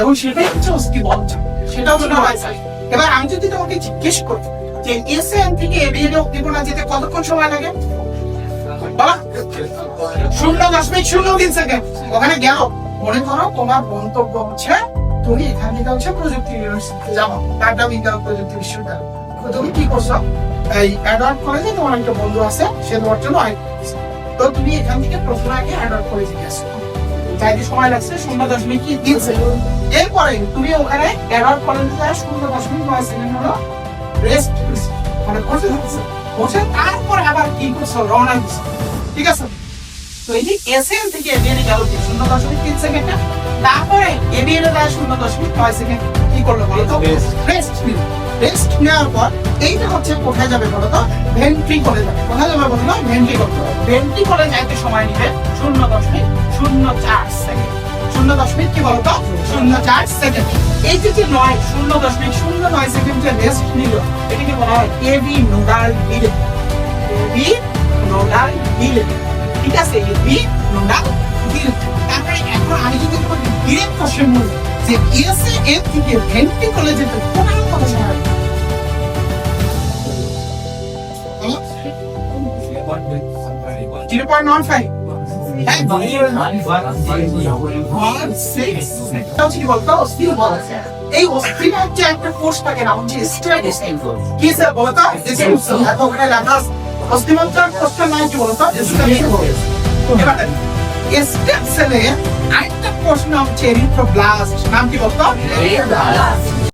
এবং সেটাই হচ্ছে অস্থি অস্থিবল সেটা হচ্ছে নড়াইল এবার আমি যদি তোমাকে জিজ্ঞেস করি যে এসএন থেকে এবিএ উদ্দীপনা যেতে কতক্ষণ সময় লাগে? বাবা শূন্য দশমিক শূন্য তিন সেকেন্ড। ওখানে গেল। মনে করো তোমার মন্তব্য হচ্ছে তুমি এখান থেকে হচ্ছে প্রযুক্তি ইউনিভার্সিটিতে যাব টাটা বিজ্ঞান প্রযুক্তি বিশ্ববিদ্যালয়। তুমি কি করছ? এই অ্যাডওয়ার্ড কলেজে তোমার একটা বন্ধু আছে সে তোমার জন্য তো তুমি এখান থেকে প্রথমে আগে অ্যাডওয়ার্ড কলেজে গেছো। যাইতে সময় লাগছে শূন্য দশমিক কি তিন সেকেন্ড এরপরে তুমি ওখানে অ্যাডওয়ার্ড কলেজে যায় শূন্য দশমিক নয় সেকেন্ড হলো রেস্ট মানে বসে থাকছে। বসে তারপরে আবার কি করছ? রওনা দিছো ঠিক আছে? তো এই যে এসএন থেকে এবিএন গেল কি? শূন্য দশমিক তিন সেকেন্ডে তারপরে এবিএন যায় শূন্য দশমিক নয় সেকেন্ড কি করল বলো তো? রেস্ট রেস্ট নেওয়ার পর এইটা হচ্ছে কোথায় যাবে বলো তো? ভেন্ট্রি করে যাবে। কোথায় যাবে বলো তো? ভেন্ট্রি করতে হবে ভেন্ট্রি করে যাইতে সময় নিবে শূন্য দশমিক শূন্য দশমিক কি বলো তো শূন্য চার সেকেন্ড এই যে যে নয় শূন্য দশমিক শূন্য নয় সেকেন্ড যে রেস্ট নিল এটাকে বলা হয় A B nodal bill A B nodal bill ঠিক আছে এবি নোডাল বিল তারপরে এখন আমি যদি তোমাকে ডিরেক্ট কোশ্চেন বলি যে এসে এর থেকে ভেন্টি কলেজে টোটাল কত সময় জিরো পয়েন্ট ওয়ান ফাইভ এই অস্থির কি বলতো ওখানে লেখা অস্থিমজ্জার কোর্সটার নাম কি বলতো আরেকটা কোর্স হচ্ছে